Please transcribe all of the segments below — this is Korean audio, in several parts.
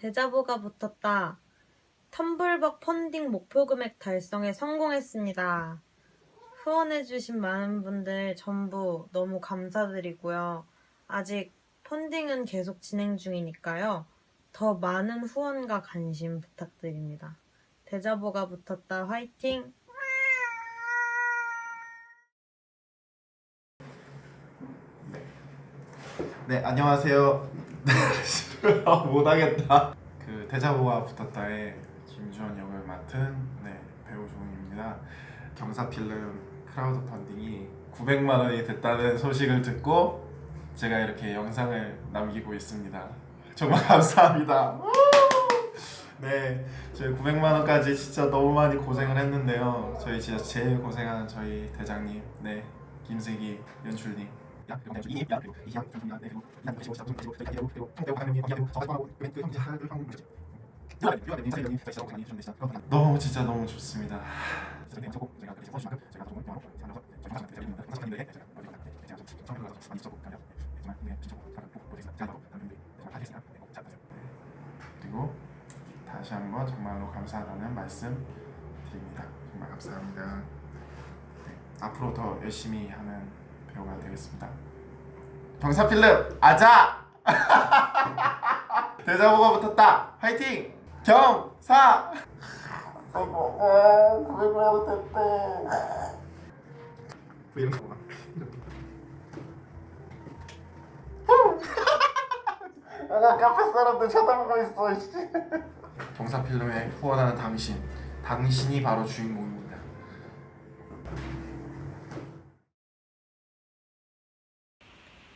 대자보가 붙었다. 텀블벅 펀딩 목표 금액 달성에 성공했습니다. 후원해주신 많은 분들 전부 너무 감사드리고요. 아직 펀딩은 계속 진행 중이니까요. 더 많은 후원과 관심 부탁드립니다. 대자보가 붙었다. 화이팅! 네 안녕하세요. 아, 못하겠다. 그 대자보가 붙었다의 김주원 역을 맡은 네, 배우 조웅입니다. 경사 필름 크라우드 펀딩이 900만 원이 됐다는 소식을 듣고 제가 이렇게 영상을 남기고 있습니다. 정말 감사합니다. 우! 네, 저희 900만 원까지 진짜 너무 많이 고생을 했는데요. 저희 진짜 제일 고생한 저희 대장님, 네 김세기 연출님. 야, 그리고 내 이님, 야, 그리고 이양, 너무 진짜 너무 좋습니다. 제가 제가 그래서 보시면 제가 제가 드리는데 항상 하는데 제가 어디 갔다 제가 좀 처음에 가서 많이 써고 가요. 정말 네 진짜 잘 보고 보세요. 잘 보고 남들이 제가 하겠습니다. 네, 잘 보세요. 그리고 다시 한번 정말로 감사하다는 말씀 드립니다. 정말 감사합니다. 네, 앞으로 더 열심히 하는 배우가 되겠습니다. 경사 필름 아자! 대자보가 붙었다. 화이팅! 경사! 아이고, 그걸 못했대. 이런 거 봐. 아, 카페 사람들 쳐다보고 있어. 씨. 경사 필름에 후원하는 당신, 당신이 바로 주인공입니다.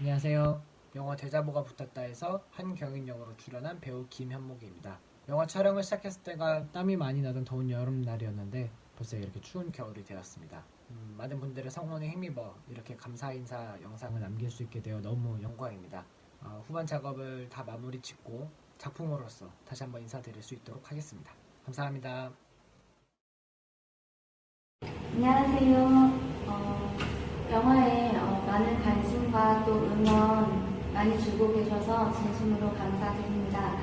안녕하세요. 영화 대자보가 붙었다에서 한경인 역으로 출연한 배우 김현목입니다. 영화 촬영을 시작했을 때가 땀이 많이 나던 더운 여름날이었는데 벌써 이렇게 추운 겨울이 되었습니다. 음, 많은 분들의 성원에 힘입어 이렇게 감사 인사 영상을 남길 수 있게 되어 너무 영광입니다. 어, 후반 작업을 다 마무리 짓고 작품으로서 다시 한번 인사드릴 수 있도록 하겠습니다. 감사합니다. 안녕하세요. 어, 영화에 어, 많은 관심과 또 응원 많이 주고 계셔서 진심으로 감사드립니다.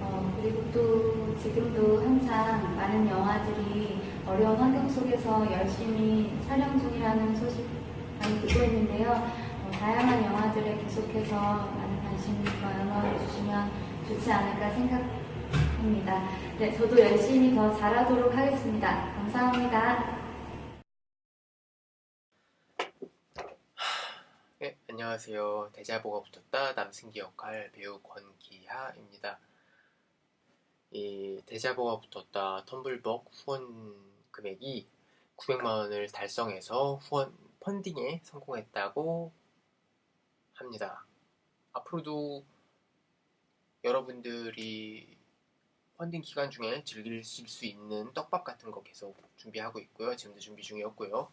어, 그리고 또 지금도 항상 많은 영화들이 어려운 환경 속에서 열심히 촬영 중이라는 소식 많이 듣고 있는데요. 어, 다양한 영화들에 계속해서 많은 관심과 응원을 주시면 좋지 않을까 생각합니다. 네, 저도 열심히 더 잘하도록 하겠습니다. 감사합니다. 네, 안녕하세요. 대자보가 붙었다 남승기 역할 배우 권기하입니다. 이 대자보가 붙었다 텀블벅 후원 금액이 900만 원을 달성해서 후원 펀딩에 성공했다고 합니다. 앞으로도 여러분들이 펀딩 기간 중에 즐기실 수 있는 떡밥 같은 거 계속 준비하고 있고요. 지금도 준비 중이었고요.